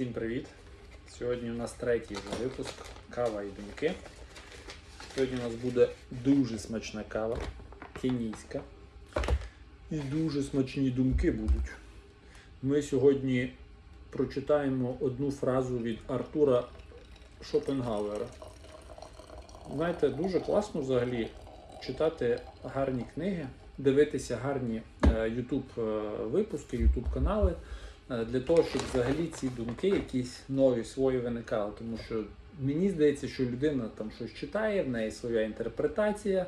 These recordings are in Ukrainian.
Всім привіт! Сьогодні у нас третій випуск Кава і думки. Сьогодні у нас буде дуже смачна кава, кенійська. І дуже смачні думки будуть. Ми сьогодні прочитаємо одну фразу від Артура Шопенгауера. Знаєте, дуже класно взагалі читати гарні книги, дивитися гарні е, YouTube е, випуски, YouTube канали для того, щоб взагалі ці думки якісь нові свої виникали. Тому що мені здається, що людина там щось читає, в неї своя інтерпретація.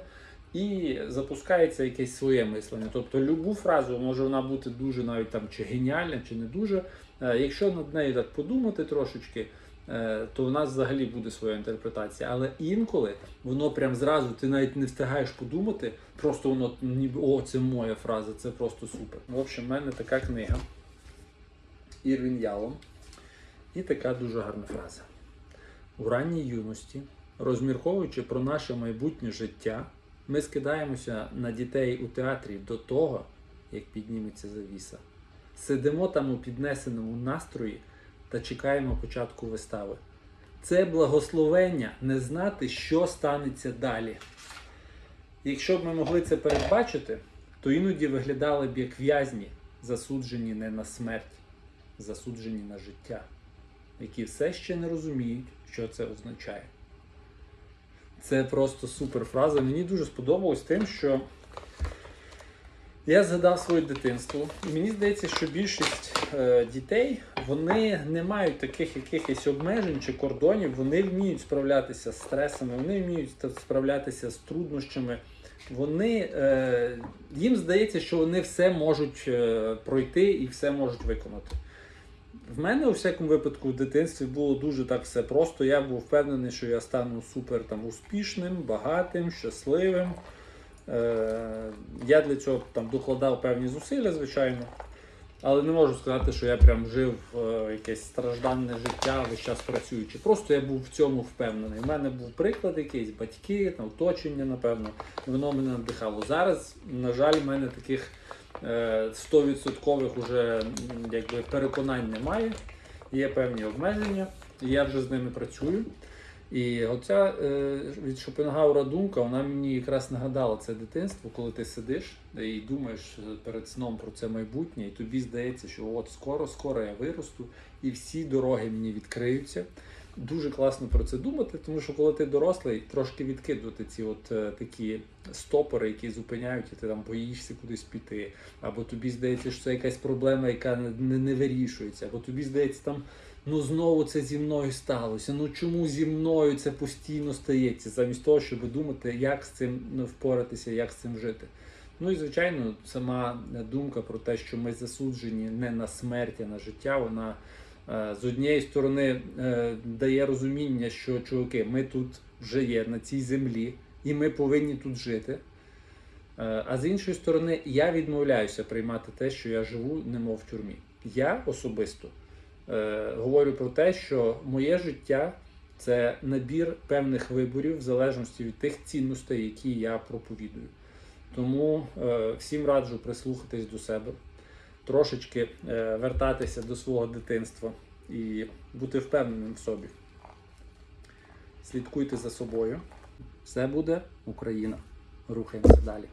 І запускається якесь своє мислення. Тобто любу фразу може вона бути дуже навіть там чи геніальна, чи не дуже. Е, Якщо над нею так подумати трошечки, е, то в нас взагалі буде своя інтерпретація. Але інколи воно прям зразу ти навіть не встигаєш подумати, просто воно ніби о, це моя фраза, це просто супер. В общем, в мене така книга Ірвін Ялом. І така дуже гарна фраза. У ранній юності, розмірковуючи про наше майбутнє життя, ми скидаємося на дітей у театрі до того, як підніметься завіса. Сидимо там у піднесеному настрої та чекаємо початку вистави. Це благословення не знати, що станеться далі. Якщо б ми могли це передбачити, то іноді виглядали б як в'язні, засуджені не на смерть, засуджені на життя, які все ще не розуміють, що це означає. Це просто супер фраза. Мені дуже сподобалось тим, що я згадав своє дитинство, і мені здається, що більшість е, дітей вони не мають таких якихось обмежень чи кордонів, вони вміють справлятися з стресами, вони вміють справлятися з труднощами. Вони, е, їм здається, що вони все можуть е, пройти і все можуть виконати. В мене у всякому випадку в дитинстві було дуже так все просто. Я був впевнений, що я стану супер там успішним, багатим, щасливим. Е, я для цього там докладав певні зусилля, звичайно. Але не можу сказати, що я прям жив е, якесь стражданне життя весь час працюючи. Просто я був в цьому впевнений. У мене був приклад якийсь, батьки, там, оточення, напевно, воно мене надихало. Зараз, на жаль, в мене таких 100% уже якби, переконань немає. Є певні обмеження, і я вже з ними працюю. І оця е, від Шопенгаура думка, вона мені якраз нагадала це дитинство, коли ти сидиш і думаєш е, перед сном про це майбутнє, і тобі здається, що от скоро, скоро я виросту, і всі дороги мені відкриються. Дуже класно про це думати, тому що коли ти дорослий, трошки відкидувати ці от е, такі стопори, які зупиняють, і ти там боїшся кудись піти, або тобі здається, що це якась проблема, яка не, не, вирішується, або тобі здається, там ну знову це зі мною сталося. Ну чому зі мною це постійно стається, замість того, щоб думати, як з цим ну, впоратися, як з цим жити. Ну і звичайно, сама думка про те, що ми засуджені не на смерть, а на життя, вона з однієї сторони е, дає розуміння, що чуваки, ми тут вже є на цій землі, і ми повинні тут жити. Е, А з іншої сторони, я відмовляюся приймати те, що я живу, немов в тюрмі. Я особисто е, говорю про те, що моє життя це набір певних виборів в залежності від тих цінностей, які я проповідую. Тому е, всім раджу прислухатись до себе, трошечки е, вертатися до свого дитинства і бути впевненим в собі. Слідкуйте за собою. Все буде Україна. Рухаємося далі.